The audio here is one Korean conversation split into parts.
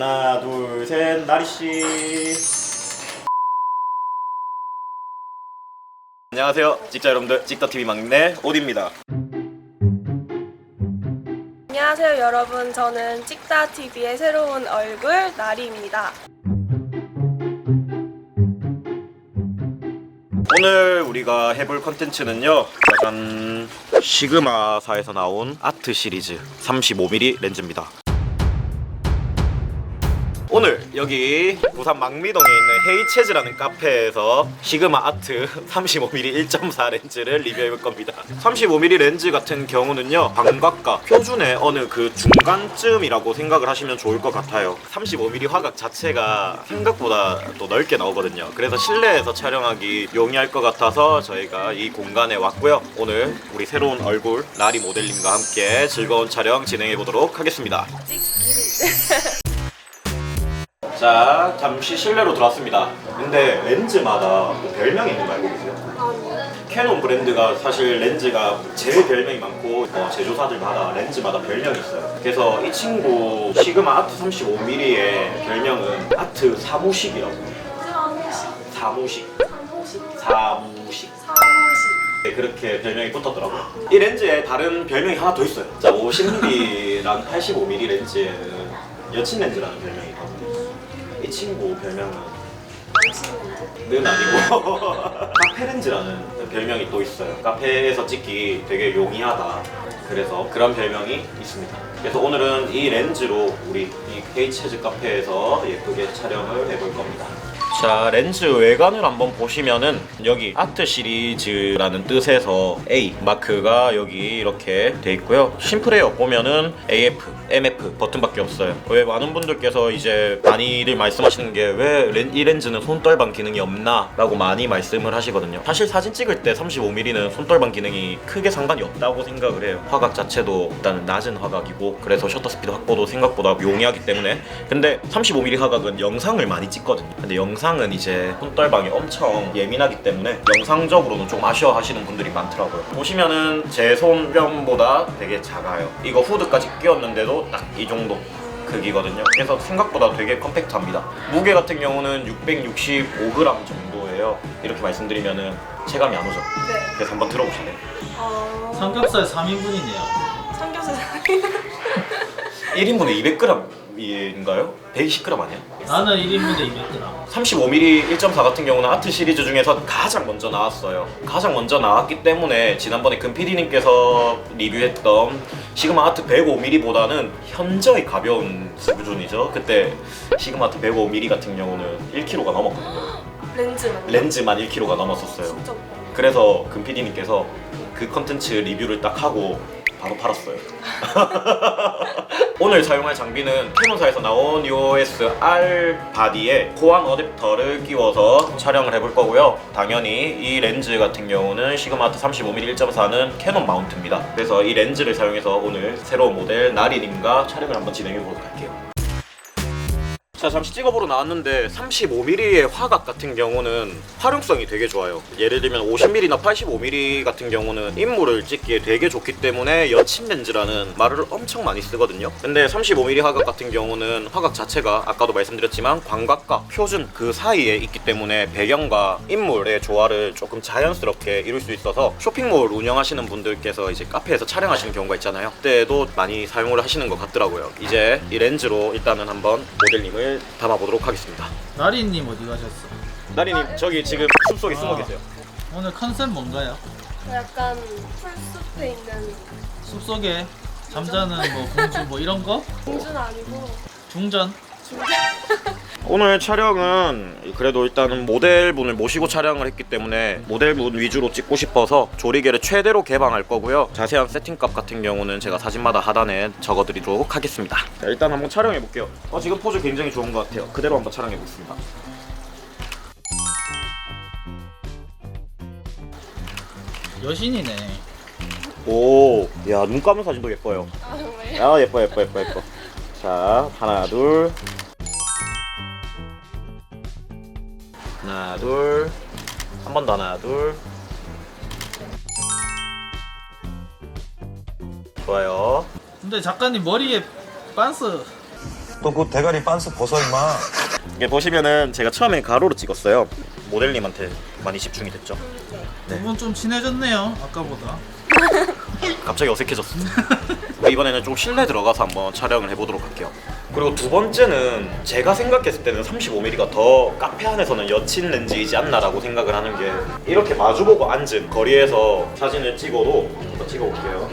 하나 둘 셋 나리씨. 안녕하세요. 찍자 여러분들 찍더TV 막내 오디입니다. 안녕하세요 여러분. 저는 찍다TV의 새로운 얼굴 나리입니다. 오늘 우리가 해볼 컨텐츠는요 짜잔 시그마사에서 나온 아트 시리즈 35mm 렌즈입니다 오늘 여기 부산 망미동에 있는 헤이체즈라는 카페에서 시그마 아트 35mm 1.4 렌즈를 리뷰해볼 겁니다. 35mm 렌즈 같은 경우는요 광각과 표준의 어느 그 중간쯤이라고 생각을 하시면 좋을 것 같아요. 35mm 화각 자체가 생각보다 또 넓게 나오거든요. 그래서 실내에서 촬영하기 용이할 것 같아서 저희가 이 공간에 왔고요. 오늘 우리 새로운 얼굴 나리 모델님과 함께 즐거운 촬영 진행해 보도록 하겠습니다 자 잠시 실내로 들어왔습니다. 근데 렌즈마다 뭐 별명이 있는 거 알고 계세요? 캐논 브랜드가 사실 렌즈가 제일 별명이 많고 어, 제조사들마다 렌즈마다 별명이 있어요. 그래서 이 친구 시그마 아트 35mm의 별명은 아트 사무식이라고 해요. 사무식. 사무식. 사무식 사무식 사무식 네, 그렇게 별명이 붙었더라고요. 이 렌즈에 다른 별명이 하나 더 있어요. 자 50mm랑 85mm 렌즈에는 여친 렌즈라는 별명이 있거든요 이 친구 별명은? 는? 아니고. 카페렌즈라는 별명이 또 있어요. 카페에서 찍기 되게 용이하다. 그래서 그런 별명이 있습니다. 그래서 오늘은 이 렌즈로 우리 이 헤이체즈 카페에서 예쁘게 촬영을 해볼 겁니다 자 렌즈 외관을 한번 보시면은 여기 아트 시리즈라는 뜻에서 A 마크가 여기 이렇게 돼 있고요. 심플해요. 보면은 AF, MF 버튼밖에 없어요. 왜 많은 분들께서 이제 많이들 말씀하시는 게 왜 이 렌즈는 손떨방 기능이 없나 라고 많이 말씀을 하시거든요. 사실 사진 찍을 때 35mm는 손떨방 기능이 크게 상관이 없다고 생각을 해요. 화각 자체도 일단은 낮은 화각이고 그래서 셔터 스피드 확보도 생각보다 용이하기 때문에. 근데 35mm 화각은 영상을 많이 찍거든요. 근데 영상 은 이제 손떨방이 엄청 예민하기 때문에 영상적으로는 좀 아쉬워하시는 분들이 많더라고요. 보시면은 제 손변보다 되게 작아요. 이거 후드까지 끼웠는데도 딱 이 정도 크기거든요. 그래서 생각보다 되게 컴팩트합니다. 무게 같은 경우는 665g 정도예요. 이렇게 말씀드리면은 체감이 안 오죠? 네. 그래서 한번 들어보실래요? 어... 삼겹살 3인분이네요. 삼겹살 1인분에 200g 인가요? 120g 아니야? 나는 1인분에 200g. 35mm 1.4 같은 경우는 아트 시리즈 중에서 가장 먼저 나왔어요. 가장 먼저 나왔기 때문에 지난번에 금PD님께서 리뷰했던 시그마 아트 105mm보다는 현저히 가벼운 수준이죠. 그때 시그마 아트 105mm 같은 경우는 1kg가 넘었거든요. 렌즈만 렌즈만 1kg가 넘었었어요. 진짜. 그래서 금PD님께서 그 컨텐츠 리뷰를 딱 하고 바로 팔았어요. 오늘 사용할 장비는 캐논사에서 나온 EOS R 바디에 호환 어댑터를 끼워서 촬영을 해볼 거고요. 당연히 이 렌즈 같은 경우는 시그마트 35mm 1.4는 캐논 마운트입니다. 그래서 이 렌즈를 사용해서 오늘 새로운 모델 나리님과 촬영을 한번 진행해 보도록 할게요. 자 잠시 찍어보러 나왔는데 35mm의 화각 같은 경우는 활용성이 되게 좋아요. 예를 들면 50mm나 85mm 같은 경우는 인물을 찍기에 되게 좋기 때문에 여친 렌즈라는 말을 엄청 많이 쓰거든요. 근데 35mm 화각 같은 경우는 화각 자체가 아까도 말씀드렸지만 광각과 표준 그 사이에 있기 때문에 배경과 인물의 조화를 조금 자연스럽게 이룰 수 있어서 쇼핑몰 운영하시는 분들께서 이제 카페에서 촬영하시는 경우가 있잖아요. 그때도 많이 사용을 하시는 것 같더라고요. 이제 이 렌즈로 일단은 한번 모델님을 담아보도록 하겠습니다 나리님 어디 가셨어? 나리님 저기 지금 숲속에 숨어 계세요 오늘 컨셉 뭔가요? 약간 풀숲에 있는 숲속에 잠자는 뭐 공주 뭐 이런 거? 공주는 아니고 중전? 오늘 촬영은 그래도 일단은 모델분을 모시고 촬영을 했기 때문에 모델분 위주로 찍고 싶어서 조리개를 최대로 개방할 거고요 자세한 세팅값 같은 경우는 제가 사진마다 하단에 적어드리도록 하겠습니다 자, 일단 한번 촬영해 볼게요 어, 지금 포즈 굉장히 좋은 것 같아요 그대로 한번 촬영해 보겠습니다 여신이네. 오, 야, 눈 감은 사진도 예뻐요. 아 아, 예뻐, 예뻐, 예뻐, 예뻐. 자, 하나, 둘. 하나, 둘. 한 번 더, 하나, 둘. 좋아요. 근데 작가님 머리에 빤스 너그 대가리 빤스 벗어 임마. 이게 보시면은 제가 처음에 가로로 찍었어요. 모델님한테 많이 집중이 됐죠. 두 분 좀 친해졌네요 아까보다 갑자기 어색해졌어. 이번에는 좀 실내 들어가서 한번 촬영을 해보도록 할게요. 그리고 두 번째는 제가 생각했을 때는 35mm가 더 카페 안에서는 여친 렌즈이지 않나라고 생각을 하는 게 이렇게 마주보고 앉은 거리에서 사진을 찍어도 한번 찍어볼게요.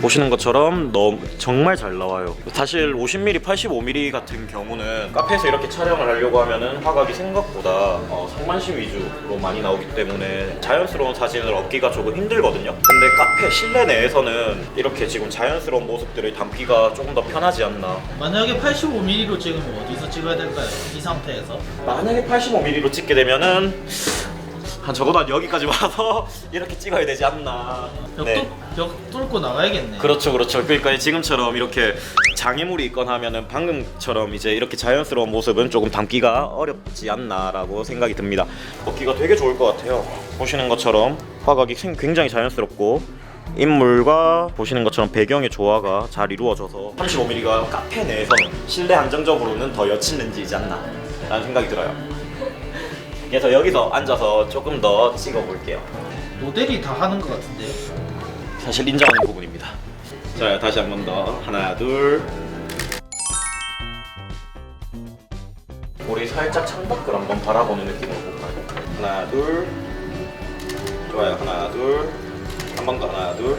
보시는 것처럼 너무 정말 잘 나와요. 사실 50mm, 85mm 같은 경우는 카페에서 이렇게 촬영을 하려고 하면은 화각이 생각보다 어, 상반신 위주로 많이 나오기 때문에 자연스러운 사진을 얻기가 조금 힘들거든요. 근데 카페 실내 내에서는 이렇게 지금 자연스러운 모습들을 담기가 조금 더 편하지 않나. 만약에 85mm로 찍으면 어디서 찍어야 될까요? 이 상태에서 만약에 85mm로 찍게 되면은 한 적어도 한 여기까지 와서 이렇게 찍어야 되지 않나. 벽, 네. 뚫, 벽 뚫고 나가야겠네 그렇죠, 그렇죠. 그러니까 지금처럼 이렇게 장애물이 있거나 하면은 방금처럼 이제 이렇게 자연스러운 모습은 조금 담기가 어렵지 않나라고 생각이 듭니다. 먹기가 되게 좋을 것 같아요. 보시는 것처럼 화각이 생- 굉장히 자연스럽고 인물과 보시는 것처럼 배경의 조화가 잘 이루어져서 35mm가 카페 내에서는 실내 안정적으로는 더 여친 렌즈이지 않나 라는 생각이 들어요. 그래서 여기서 앉아서 조금 더 찍어볼게요. 모델이 다 하는 것 같은데요 사실 인정하는 부분입니다. 자, 다시 한 번 더. 하나, 둘. 우리 살짝 창밖을 한번 바라보는 느낌으로 볼까요? 하나, 둘. 좋아요. 하나, 둘. 한 번 더. 하나, 둘.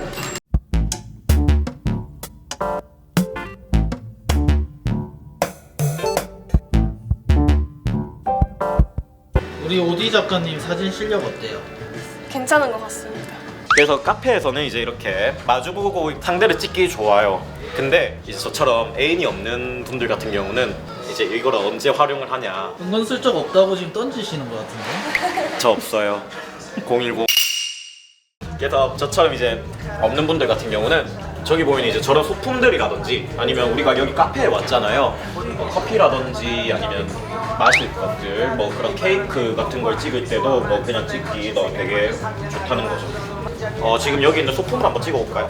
우리 오디 작가님 사진 실력 어때요? 괜찮은 것 같습니다. 그래서 카페에서는 이제 이렇게 마주보고 상대를 찍기 좋아요. 근데 이제 저처럼 애인이 없는 분들 같은 경우는 이제 이걸 언제 활용을 하냐. 은근슬쩍 없다고 지금 던지시는 것 같은데 저 없어요. 010. 그래서 저처럼 이제 없는 분들 같은 경우는 저기 보이는 이제 저런 소품들이라든지 아니면 우리가 여기 카페에 왔잖아요. 뭐 커피라든지 아니면 마실 것들 뭐 그런 케이크 같은 걸 찍을 때도 뭐 그냥 찍기 너 되게 좋다는 거죠. 어 지금 여기 있는 소품을 한번 찍어볼까요?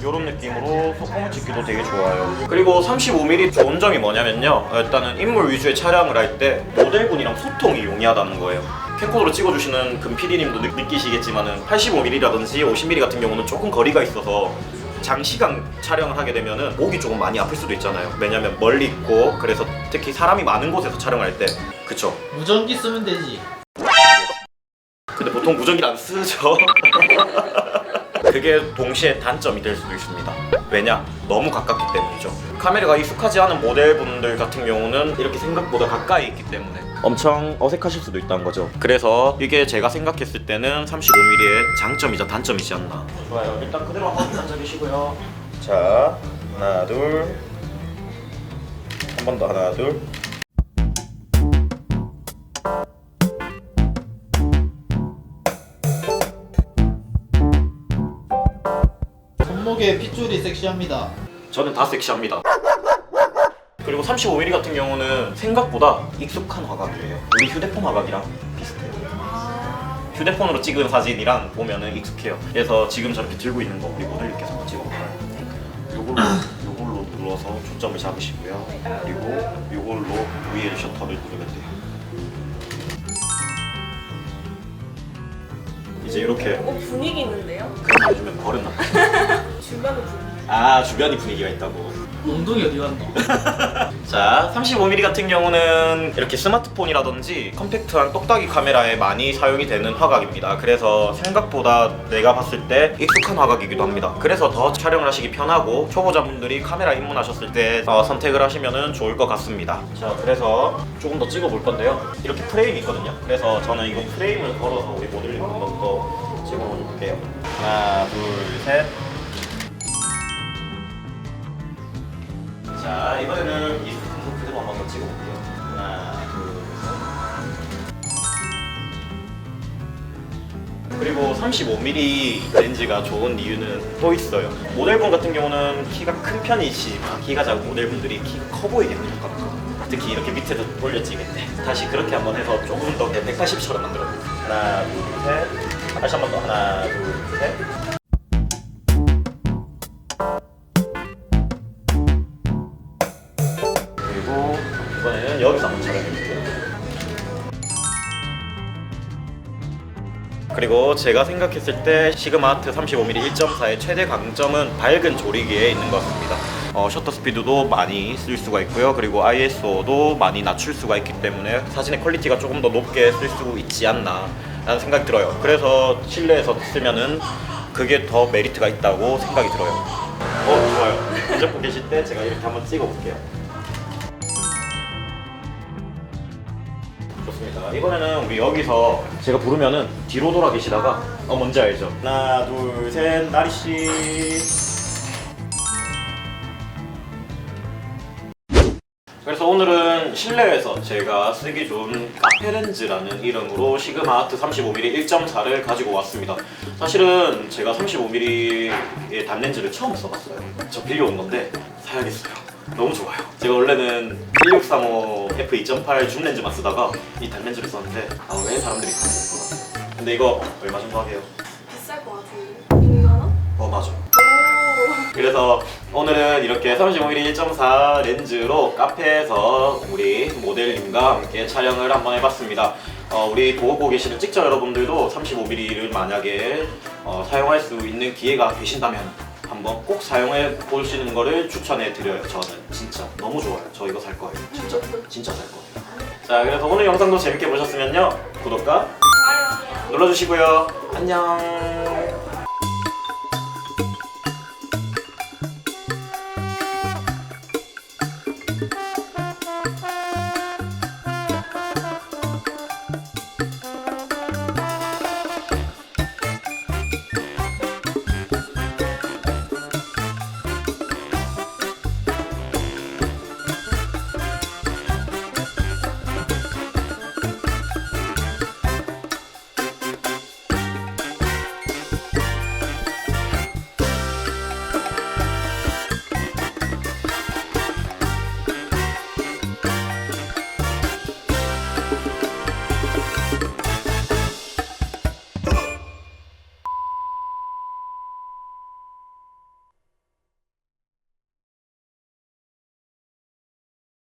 이런 느낌으로 소품을 찍기도 되게 좋아요. 그리고 35mm 좋은 점이 뭐냐면요. 어, 일단은 인물 위주의 촬영을 할 때 모델분이랑 소통이 용이하다는 거예요. 캠코더로 찍어주시는 금 PD님도 느끼시겠지만은 85mm라든지 50mm 같은 경우는 조금 거리가 있어서 장시간 촬영을 하게 되면은 목이 조금 많이 아플 수도 있잖아요. 왜냐면 멀리 있고 그래서 특히 사람이 많은 곳에서 촬영할 때 그쵸. 무전기 쓰면 되지 근데 보통 무전기를 안 쓰죠. 그게 동시에 단점이 될 수도 있습니다. 왜냐? 너무 가깝기 때문이죠. 카메라가 익숙하지 않은 모델분들 같은 경우는 이렇게 생각보다 가까이 있기 때문에 엄청 어색하실 수도 있다는 거죠. 그래서 이게 제가 생각했을 때는 35mm의 장점이자 단점이지 않나. 좋아요. 일단 그대로 한번 앉아 계시고요. 자, 하나, 둘. 한 번 더 하나, 둘. 손목에 핏줄이 섹시합니다 저는 다 섹시합니다. 그리고 35mm 같은 경우는 생각보다 익숙한 화각이에요. 우리 휴대폰 화각이랑 비슷해요. 휴대폰으로 찍은 사진이랑 보면은 익숙해요. 그래서 지금 저렇게 들고 있는 거 우리 모델님께서 한번 찍어볼까요? 요걸로 요걸로 눌러서 초점을 잡으시고요. 그리고 요걸로 VL 셔터를 누르면 돼요. 이제 이렇게 어, 분위기 있는데요? 그런 거 해주면 버릇나. 주변은 분위기. 아 주변이 분위기가 있다고. 엉덩이 어디 갔노? 자, 35mm 같은 경우는 이렇게 스마트폰이라든지 컴팩트한 똑딱이 카메라에 많이 사용이 되는 화각입니다. 그래서 생각보다 내가 봤을 때 익숙한 화각이기도 합니다. 그래서 더 촬영을 하시기 편하고 초보자분들이 카메라 입문하셨을 때 어, 선택을 하시면 좋을 것 같습니다. 자, 그래서 조금 더 찍어볼 건데요. 이렇게 프레임이 있거든요. 그래서 저는 이거 프레임을 걸어서 우리 모델님 한번 더 찍어볼게요. 하나, 둘, 셋. 35mm 렌즈가 좋은 이유는 또 있어요. 모델분 같은 경우는 키가 큰 편이지만 키가 작은 모델분들이 키가 커 보이게 생각합니다 특히 이렇게 밑에서 올려 찍을 때 다시 그렇게 한번 해서 조금 더 180처럼 만들어볼게요. 하나 둘셋. 다시 한 번 더. 하나 둘셋 그리고 제가 생각했을 때 시그마트 35mm 1.4의 최대 강점은 밝은 조리기에 있는 것 같습니다. 어, 셔터 스피드도 많이 쓸 수가 있고요. 그리고 ISO도 많이 낮출 수가 있기 때문에 사진의 퀄리티가 조금 더 높게 쓸 수 있지 않나 라는 생각이 들어요. 그래서 실내에서 쓰면은 그게 더 메리트가 있다고 생각이 들어요. 어, 좋아요. 손잡고 계실 때 제가 이렇게 한번 찍어 볼게요. 좋습니다. 이번에는 우리 여기서 제가 부르면은 뒤로 돌아 계시다가 어 뭔지 알죠? 하나 둘셋 나리 씨. 그래서 오늘은 실내에서 제가 쓰기 좋은 카페렌즈라는 이름으로 시그마 아트 35mm 1.4를 가지고 왔습니다. 사실은 제가 35mm의 단렌즈를 처음 써봤어요. 저 빌려온 건데 사야겠어요. 너무 좋아요. 제가 원래는 1635 f2.8 줌 렌즈만 쓰다가 이 단렌즈를 썼는데 아 왜 사람들이 사는 거야? 근데 이거 얼마 정도 하게요? 비쌀 것 같은데. 2만 원? 어 맞아. 오. 그래서 오늘은 이렇게 35mm 1.4 렌즈로 카페에서 우리 모델님과 함께 촬영을 한번 해봤습니다. 어, 우리 보고 계시는 찍자 여러분들도 35mm를 만약에 어, 사용할 수 있는 기회가 되신다면 한번 꼭 사용해 보시는 거를 추천해 드려요. 저는 진짜 너무 좋아요. 저 이거 살 거예요. 진짜 진짜 살 거예요. 자, 그래서 오늘 영상도 재밌게 보셨으면요 구독과 좋아요. 눌러주시고요. 안녕.